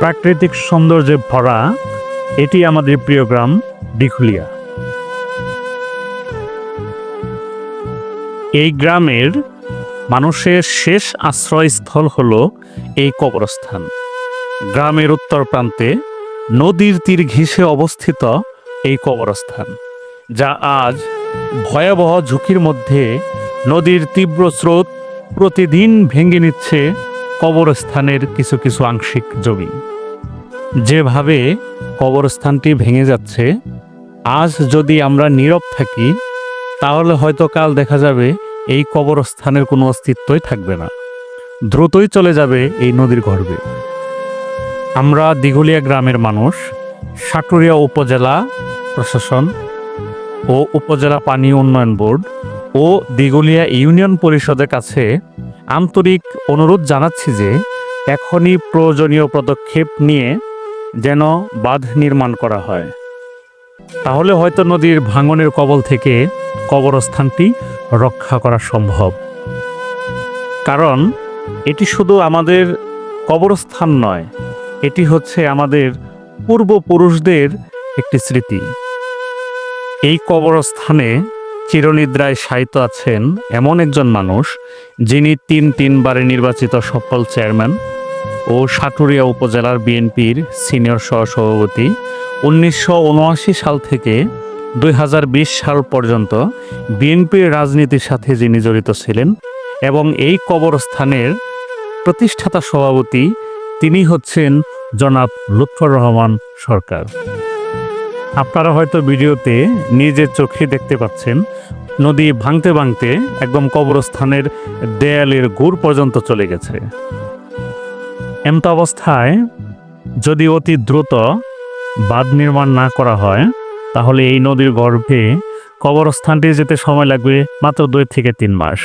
প্রাকৃতিক সৌন্দর্যে ভরা, এটি আমাদের প্রিয় গ্রাম ডিখুলিয়া এই গ্রামের মানুষের শেষ আশ্রয়স্থল হল এই কবরস্থান। গ্রামের উত্তর প্রান্তে নদীর তীর ঘেঁষে অবস্থিত এই কবরস্থান, যা আজ ভয়াবহ ঝুঁকির মধ্যে নদীর তীব্র স্রোত প্রতিদিন ভেঙে নিচ্ছে কবরস্থানের কিছু কিছু আংশিক জমি। যেভাবে কবরস্থানটি ভেঙে যাচ্ছে, আজ যদি আমরা নীরব থাকি, তাহলে হয়তো কাল দেখা যাবে এই কবরস্থানের কোনো অস্তিত্বই থাকবে না। দ্রুতই চলে যাবে এই নদীর গর্ভে আমরা দিঘলিয়া গ্রামের মানুষ সাটুরিয়া উপজেলা প্রশাসন ও উপজেলা পানি উন্নয়ন বোর্ড ও দিঘলিয়া ইউনিয়ন পরিষদের কাছে আন্তরিক অনুরোধ জানাচ্ছি যে এখনই প্রয়োজনীয় পদক্ষেপ নিয়ে যেন বাঁধ নির্মাণ করা হয়। তাহলে হয়তো নদীর ভাঙনের কবল থেকে কবরস্থানটি রক্ষা করা সম্ভব। কারণ এটি শুধু আমাদের কবরস্থান নয়, এটি হচ্ছে আমাদের পূর্বপুরুষদের একটি স্মৃতি। এই কবরস্থানে চিরনিদ্রায় শায়িত আছেন এমন একজন মানুষ, যিনি তিন তিনবারে নির্বাচিত সফল চেয়ারম্যান ও সাটুরিয়া উপজেলার বিএনপির সিনিয়র সহসভাপতি। উনিশশো উনআশি সাল থেকে দুই হাজার বিশ সাল পর্যন্ত বিএনপির রাজনীতির সাথে যিনি জড়িত ছিলেন এবং এই কবরস্থানের প্রতিষ্ঠাতা সভাপতি, তিনি হচ্ছেন জনাব লুৎফর রহমান সরকার। আপনারা হয়তো ভিডিওতে নিজের চোখে দেখতে পাচ্ছেন, নদী ভাঙতে ভাঙতে একদম কবরস্থানের দেয়ালের গুড় পর্যন্ত চলে গেছে। এমত অবস্থায় যদি অতি দ্রুত বাঁধ নির্মাণ না করা হয়, তাহলে এই নদীর গর্ভে কবরস্থানটি যেতে সময় লাগবে মাত্র দুই থেকে তিন মাস।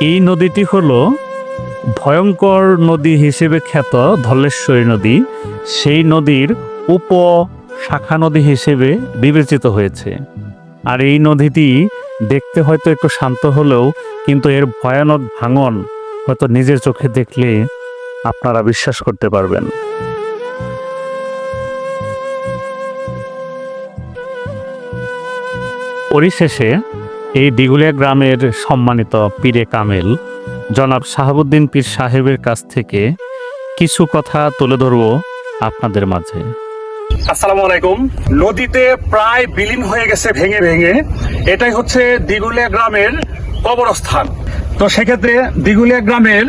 এই নদীটি হলো ভয়ঙ্কর নদী হিসেবে খ্যাত ধলেশ্বরী নদী। সেই নদীর উপ শাখা নদী হিসেবে বিবেচিত হয়েছে। আর এই নদীটি দেখতে হয়তো একটু শান্ত হলেও কিন্তু এর ভয়ানক ভাঙন হয়তো নিজের চোখে দেখলে আপনারা বিশ্বাস করতে পারবেন। পরিশেষে এই দিগুলিয়া গ্রামের সম্মানিত পীরে কামেল, জনাব শাহাবুদ্দিন পীর সাহেবের কাছ থেকে কিছু কথা তুলে ধরব আপনাদের মাঝে। আসসালামু আলাইকুম। নদীতে প্রায় বিলীন হয়ে গেছে ভেঙে ভেঙে। এটাই হচ্ছে দিগুলিয়া গ্রামের কবরস্থান। তো সেক্ষেত্রে দিগুলিয়া গ্রামের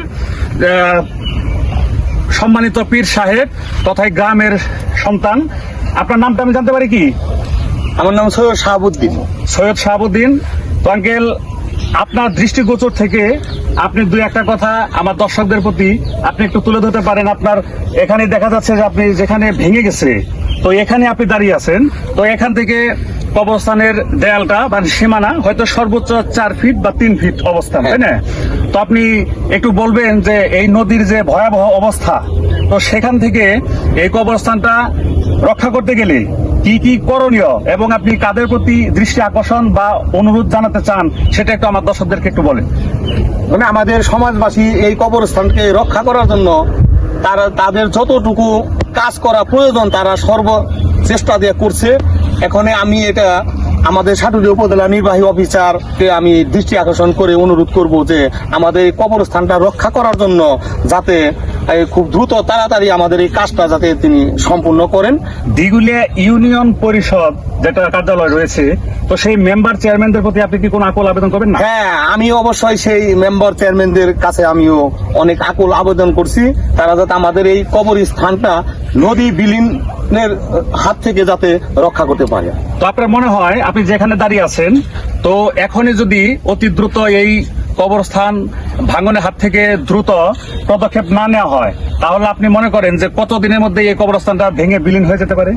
সম্মানিত পীর সাহেব তথা গ্রামের সন্তান আপনার নামটা আমি জানতে পারি কি? আমার নাম সৈয়দ শাহাবুদ্দিন। সৈয়দ শাহাবুদ্দিন তো আঙ্কেল আপনার দৃষ্টিগোচর থেকে আপনি দুই একটা কথা আমার দর্শকদের প্রতি আপনি একটু তুলে ধরতে পারেন। আপনার এখানে দেখা যাচ্ছে যে আপনি যেখানে ভেঙে গেছে, তো এখানে আপনি দাঁড়িয়ে আছেন। তো এখান থেকে কবরস্থানের দেয়ালটা বা সীমানা হয়তো সর্বোচ্চ চার ফিট বা তিন ফিট অবস্থান, তাই না? তো আপনি একটু বলবেন যে এই নদীর যে ভয়াবহ অবস্থা, তো সেখান থেকে এই কবরস্থানটা রক্ষা করতে গেলে কি কি করণীয় এবং আপনি কাদের প্রতি দৃষ্টি আকর্ষণ বা অনুরোধ জানাতে চান, সেটা একটু আমার দর্শকদেরকে একটু বলেন। মানে আমাদের সমাজবাসী এই কবরস্থানকে রক্ষা করার জন্য তারা, তাদের যতটুকু কাজ করা প্রয়োজন, তারা সর্ব চেষ্টা দিয়ে করছে। এখন আমি এটা আমাদের সাটুরি উপজেলা নির্বাহী অফিসারকে আমি দৃষ্টি আকর্ষণ করে অনুরোধ করব যে আমাদের কবরস্থানটা রক্ষা করার জন্য যাতে খুব দ্রুত তাড়াতাড়ি আমাদের এই কাজটা যাতে তিনি সম্পূর্ণ করেন। দিগুলিয়া ইউনিয়ন পরিষদ যেটা কার্যালয় রয়েছে তো সেই মেম্বার চেয়ারম্যানদের প্রতি আপনি কি কোনো আকুল আবেদন করবেন না? হ্যাঁ আমি অবশ্যই সেই মেম্বার চেয়ারম্যানদের কাছে আমিও অনেক আকুল আবেদন করছি। তারা যাতে আমাদের এই কবরস্থানটা নদী বিলীনের হাত থেকে যাতে রক্ষা করতে পারে। তো আপনার মনে হয় আপনি যেখানে দাঁড়িয়ে আছেন তো এখনই যদি অতি দ্রুত এই কবরস্থান ভাঙনের হাত থেকে দ্রুত পদক্ষেপ না নেওয়া হয় তাহলে আপনি মনে করেন যে কত দিনের মধ্যে এই কবরস্থানটা ভেঙে বিলীন হয়ে যেতে পারে?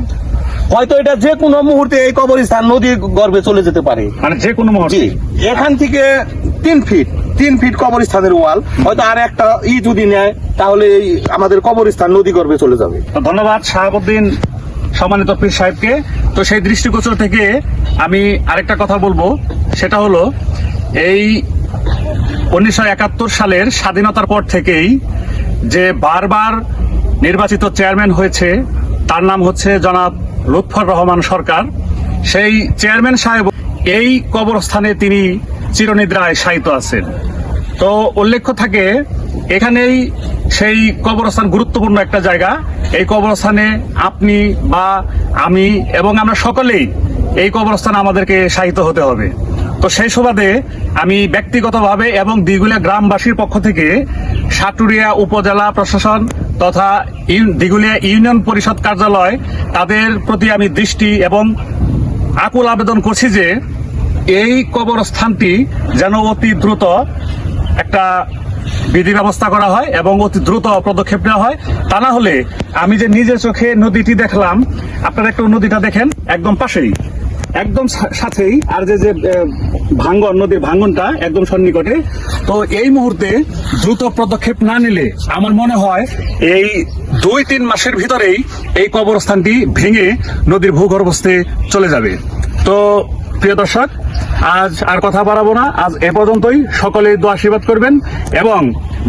হয়তো এটা যে কোনো মুহূর্তে এই কবরস্থান নদীর গর্ভে চলে যেতে পারে। মানে যে কোনো মুহূর্তে? এখান থেকে তিন ফিট তিন ফিট কবরস্থানের ওয়াল হয়তো আর একটা ই যদি নেয় তাহলে এই আমাদের কবরস্থান নদী গর্ভে চলে যাবে। তো ধন্যবাদ শাহাবুদ্দিন সম্মানিত পীর সাহেবকে। তো সেই দৃষ্টিগোচর থেকে আমি আরেকটা কথা বলব সেটা হলো এই উনিশশো একাত্তর সালের স্বাধীনতার পর থেকেই যে বারবার নির্বাচিত চেয়ারম্যান হয়েছে, তার নাম হচ্ছে জনাব লুৎফর রহমান সরকার। সেই চেয়ারম্যান সাহেব, এই কবরস্থানে তিনি চিরনিদ্রায় শায়িত আছেন। তো উল্লেখ্য থাকে, এখানেই সেই কবরস্থান গুরুত্বপূর্ণ একটা জায়গা। এই কবরস্থানে আপনি বা আমি এবং আমরা সকলেই এই কবরস্থানে আমাদেরকে শায়িত হতে হবে। তো সেই সুবাদে আমি ব্যক্তিগতভাবে এবং দিগুলিয়া গ্রামবাসীর পক্ষ থেকে সাটুরিয়া উপজেলা প্রশাসন তথা দিগুলিয়া ইউনিয়ন পরিষদ কার্যালয় তাদের প্রতি আমি দৃষ্টি এবং আকুল আবেদন করছি যে এই কবরস্থানটি যেন অতি দ্রুত একটা বিধি ব্যবস্থা করা হয় এবং অতি দ্রুত পদক্ষেপ নেওয়া হয়। তা না হলে আমি যে নিজের চোখে নদীটি দেখলাম, আপনারা একটু নদীটা দেখেন, একদম পাশেই। একদম সাথেই আর যে যে ভাঙ্গন, নদীর ভাঙ্গনটা একদম সন্নিকটে। তো এই মুহূর্তে দ্রুত পদক্ষেপ না নিলে আমার মনে হয় এই দুই তিন মাসের ভিতরেই এই কবরস্থানটি ভেঙে নদীর ভূগর্ভস্থে চলে যাবে। তো প্রিয় দর্শক আজ আর কথা বাড়াবো না। আজ এ পর্যন্তই। সকলে দোয়া আশীর্বাদ করবেন এবং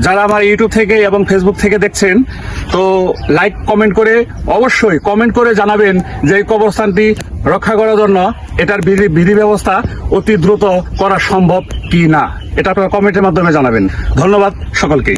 যারা আমার ইউটিউব থেকে এবং ফেসবুক থেকে দেখছেন, তো লাইক, কমেন্ট করে অবশ্যই কমেন্ট করে জানাবেন যে এই কবরস্থানটি রক্ষা করার জন্য এটার বিধি বিধি ব্যবস্থা অতি দ্রুত করা সম্ভব কি না এটা আপনারা কমেন্টের মাধ্যমে জানাবেন। ধন্যবাদ সকলকেই।